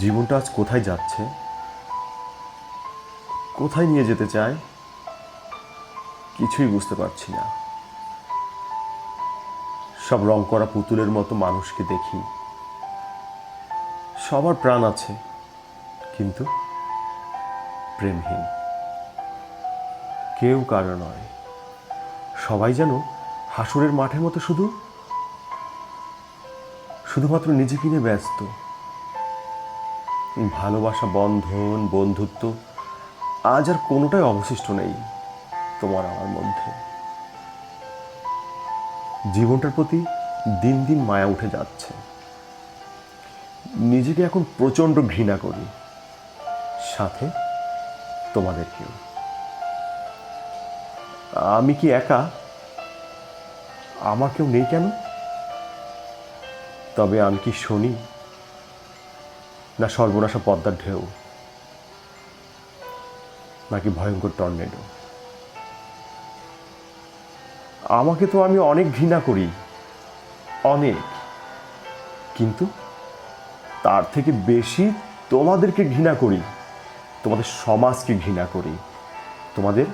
জীবনটা আজ কোথায় যাচ্ছে? কোথায় নিয়ে যেতে চায়? কিছুই বুঝতে পারছি না। সব রং করা পুতুলের মতো মানুষকে দেখি। সবার প্রাণ আছে, কিন্তু প্রেমহীন। কেউ কারও নয়। সবাই যেন হাসুরের মাঠের মতো শুধু শুধুমাত্র নিজেকে নিয়ে ব্যস্ত। ভালোবাসা, বন্ধন, বন্ধুত্ব, আজ আর কোনোটাই অবশিষ্ট নেই তোমার আমার মধ্যে। জীবনটার প্রতি দিন দিন মায়া উঠে যাচ্ছে। নিজেকে এখন প্রচণ্ড ঘৃণা করি, সাথে তোমাদেরকেও আমি কি একা? আমার কেউ নেই কেন? তবে আমি কি শুনি? না সর্বনাশা পদ্মার ঢেউ, নাকি ভয়ঙ্কর টর্নেডো। আমাকে তো আমি অনেক ঘৃণা করি, অনেক। কিন্তু তার থেকে বেশি তোমাদেরকে ঘৃণা করি, তোমাদের সমাজকে ঘৃণা করি, তোমাদের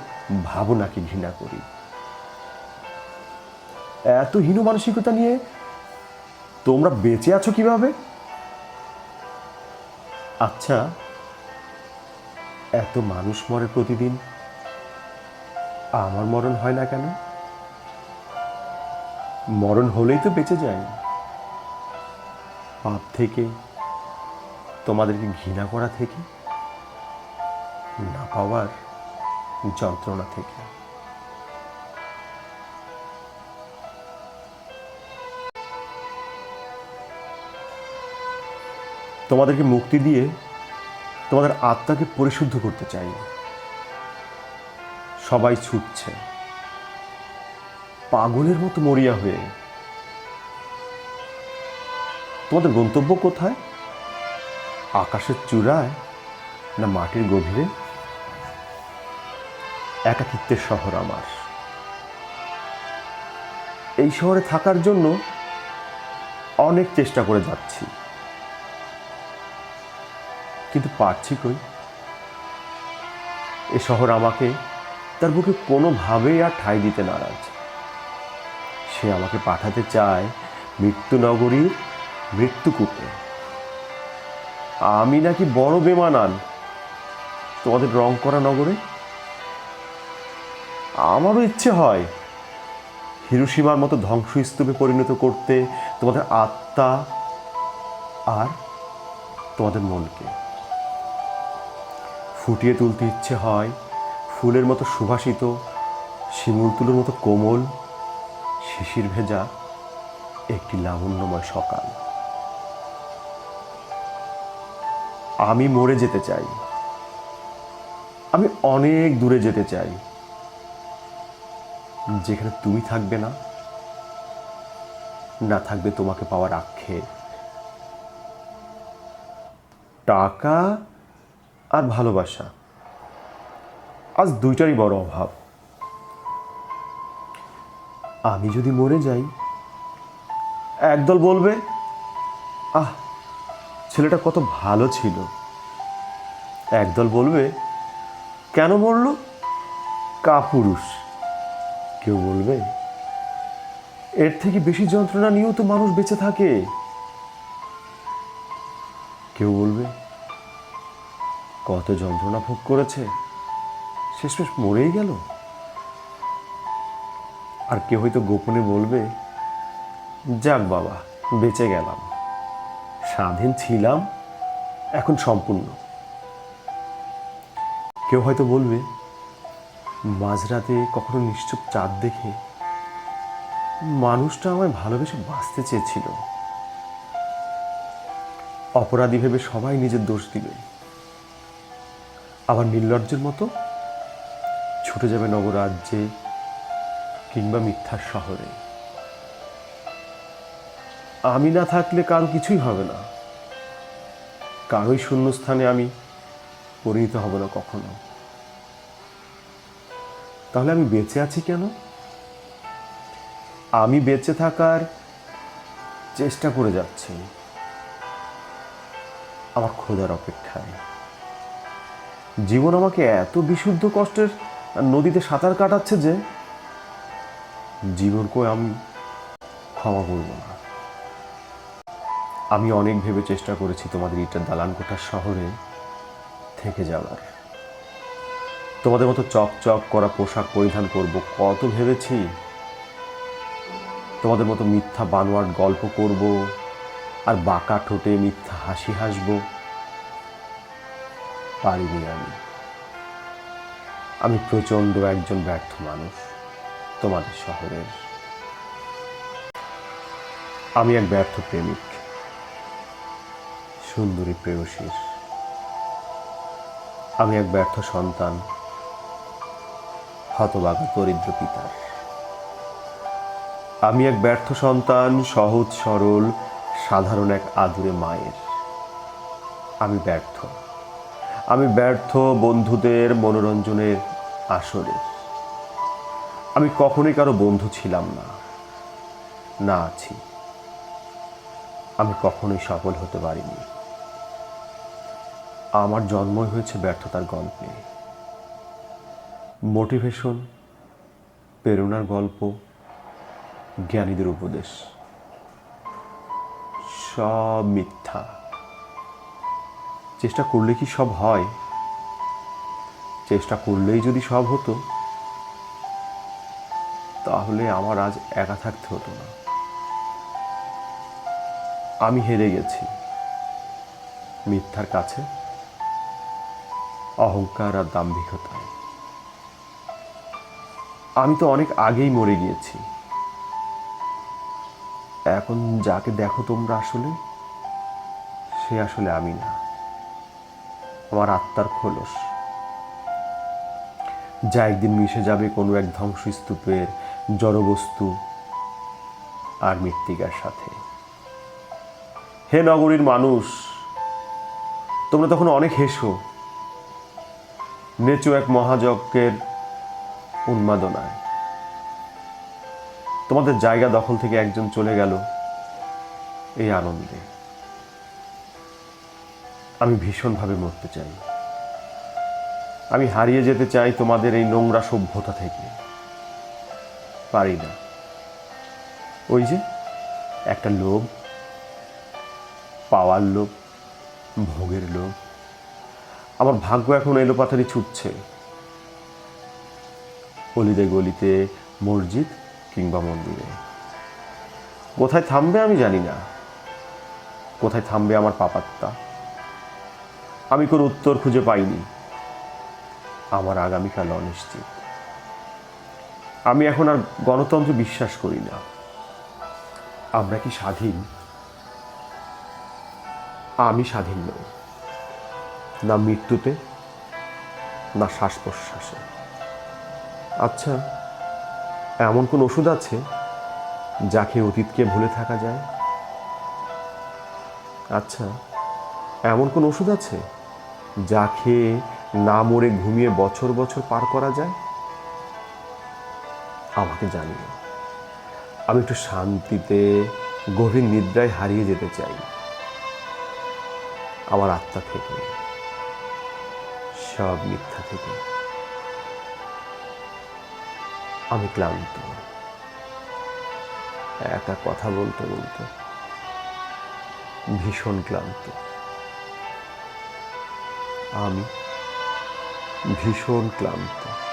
ভাবনাকে ঘৃণা করি। এত হীন মানসিকতা নিয়ে তোমরা বেঁচে আছো কীভাবে? আচ্ছা এত মানুষ মরে প্রতিদিন? আমার মরণ হয় না কেন? মরণ হলেই তো বেঁচে যায়। পাপ থেকে, তোমাদেরকে ঘৃণা করা থেকে, না পাওয়ার যন্ত্রণা থেকে। তোমাদেরকে মুক্তি দিয়ে তোমাদের আত্মাকে পরিশুদ্ধ করতে চাই। সবাই ছুটছে। পাগলের মতো মরিয়া হয়ে। তোমাদের গন্তব্য কোথায়? আকাশের চূড়ায় না মাটির গভীরে? একাকিত্বের শহর আমার। এই শহরে থাকার জন্য অনেক চেষ্টা করে যাচ্ছি। কিন্তু পারছি কই? এ শহর আমাকে তার বুকে কোনোভাবেই আর ঠাঁই দিতে নারাজ। সে আমাকে পাঠাতে চায় মৃত্যু নগরীর মৃত্যুকূপে। আমি নাকি বড় বেমানান। তোমাদের রং করা নগরে? আমারও ইচ্ছে হয় হিরোসীমার মতো ধ্বংসস্তূপে পরিণত করতে তোমাদের আত্মা আর তোমাদের মনকে। ফুটিয়ে তুলতে ইচ্ছে হয়। ফুলের মতো সুভাষিত, শিমুল তুলোর মতো কোমল, শিশির ভেজা, একটি লাবণ্যময় সকাল। আমি মরে যেতে চাই। আমি অনেক দূরে যেতে চাই। যেখানে তুমি থাকবে না না থাকবে তোমাকে পাওয়ার আক্ষেপ। টাকা আর ভালোবাসা। আজ দুইটারই বড় অভাব। আমি যদি মরে যাই, একদল বলবে, আহ, ছেলেটা কত ভালো ছিল। একদল বলবে, কেন মরল? কাপুরুষ। কেউ বলবে, এর থেকে বেশি যন্ত্রণা নিয়েও তো মানুষ বেঁচে থাকে। কেউ বলবে কত যন্ত্রণা ভোগ করেছে। শেষমেশ মরেই গেল। আর কেউ হয়তো গোপনে বলবে, যাক বাবা, বেঁচে গেলাম। স্বাধীন ছিলাম, এখন সম্পূর্ণ। কেউ হয়তো বলবে, মাঝরাতে কখনো নিশ্চুপ চাঁদ দেখে মানুষটা আমায় ভালোবেসে বাঁচতে চেয়েছিল। অপরাধী ভেবে সবাই নিজের দোষ দিবে। আবার নির্লজ্জের মতো ছুটে যাবে নগরাজ্যে কিংবা মিথ্যার শহরে। আমি না থাকলে কারও কিছুই হবে না। কারোই শূন্যস্থানে আমি পরিণত হব না কখনো। তাহলে আমি বেঁচে আছি কেন? আমি বেঁচে থাকার চেষ্টা করে যাচ্ছি। আমার খোদার অপেক্ষায়। জীবন আমাকে এত বিশুদ্ধ কষ্টের নদীতে সাঁতার কাটাচ্ছে যে জীবনকে আমি ক্ষমা করব না। আমি অনেক ভেবে চেষ্টা করেছি তোমাদের ইটার দালান কোঠার শহরে থেকে যাওয়ার। তোমাদের মতো চকচক করা পোশাক পরিধান করব কত ভেবেছি। তোমাদের মতো মিথ্যা বানোয়ার গল্প করব আর বাঁকা ঠোঁটে মিথ্যা হাসি হাসব। পারিনি আমি। আমি প্রচণ্ড একজন ব্যর্থ মানুষ তোমাদের শহরের। আমি এক ব্যর্থ প্রেমিক, সুন্দরী প্রেয়সীর। আমি এক ব্যর্থ সন্তান হতবাগা দরিদ্র পিতার। আমি এক ব্যর্থ সন্তান, সহজ সরল, সাধারণ এক আদুরে মায়ের। আমি ব্যর্থ। আমি ব্যর্থ বন্ধুদের মনোরঞ্জনের আসরে। আমি কখনোই কারও বন্ধু ছিলাম না। না আছি। আমি কখনোই সফল হতে পারিনি। আমার জন্মই হয়েছে ব্যর্থতার গল্পে। মোটিভেশন, প্রেরণার গল্প, জ্ঞানীদের উপদেশ। সব মিথ্যা। চেষ্টা করলে কি সব হয়? চেষ্টা করলেই যদি সব হতো, তাহলে আমার আজ একা থাকতে হতো না। আমি হেরে গেছি। মিথ্যার কাছে, অহংকার আর দাম্ভিকতায় আমি তো অনেক আগেই মরে গিয়েছি। এখন যাকে দেখো তোমরা আসলে, সে আসলে আমি না। আমার আত্মার খোলস। যা একদিন মিশে যাবে কোনো এক ধ্বংসস্তূপের জড়বস্তু আর মৃত্তিকার সাথে। হে নগরীর মানুষ, তোমরা তখন অনেক হেসো। নেচো এক মহাযজ্ঞের উন্মাদনায়। তোমাদের জায়গা দখল থেকে একজন চলে গেল এই আনন্দে। আমি ভীষণভাবে মরতে চাই। আমি হারিয়ে যেতে চাই তোমাদের এই নোংরা সভ্যতা থেকে। পারি না। ওই যে, একটা লোভ, পাওয়ার লোভ, ভোগের লোভ। আমার ভাগ্য এখন এলোপাথারি ছুটছে। অলিতে গলিতে, মসজিদ কিংবা মন্দিরে। কোথায় থামবে আমি জানি না। কোথায় থামবে আমার পাপাত্তা আমি কোনো উত্তর খুঁজে পাইনি। আমার আগামীকাল অনিশ্চিত। আমি এখন আর গণতন্ত্র বিশ্বাস করি না। আমরা কি স্বাধীন? আমি স্বাধীন নই। না মৃত্যুতে, না শ্বাস প্রশ্বাসে আচ্ছা এমন কোন ওষুধ আছে যাকে অতীতকে ভুলে থাকা যায়? আচ্ছা এমন কোন ওষুধ আছে যা খেয়ে না মরে ঘুমিয়ে বছর বছর পার করা যায়? আমাকে জানিও, আমি একটু শান্তিতে, গভীর নিদ্রায় হারিয়ে যেতে চাই। আমার আত্মা থেকে, সব মিথ্যা থেকে। আমি ক্লান্ত। একা কথা বলতে বলতে ভীষণ ক্লান্ত। আমি ভীষণ ক্লান্ত।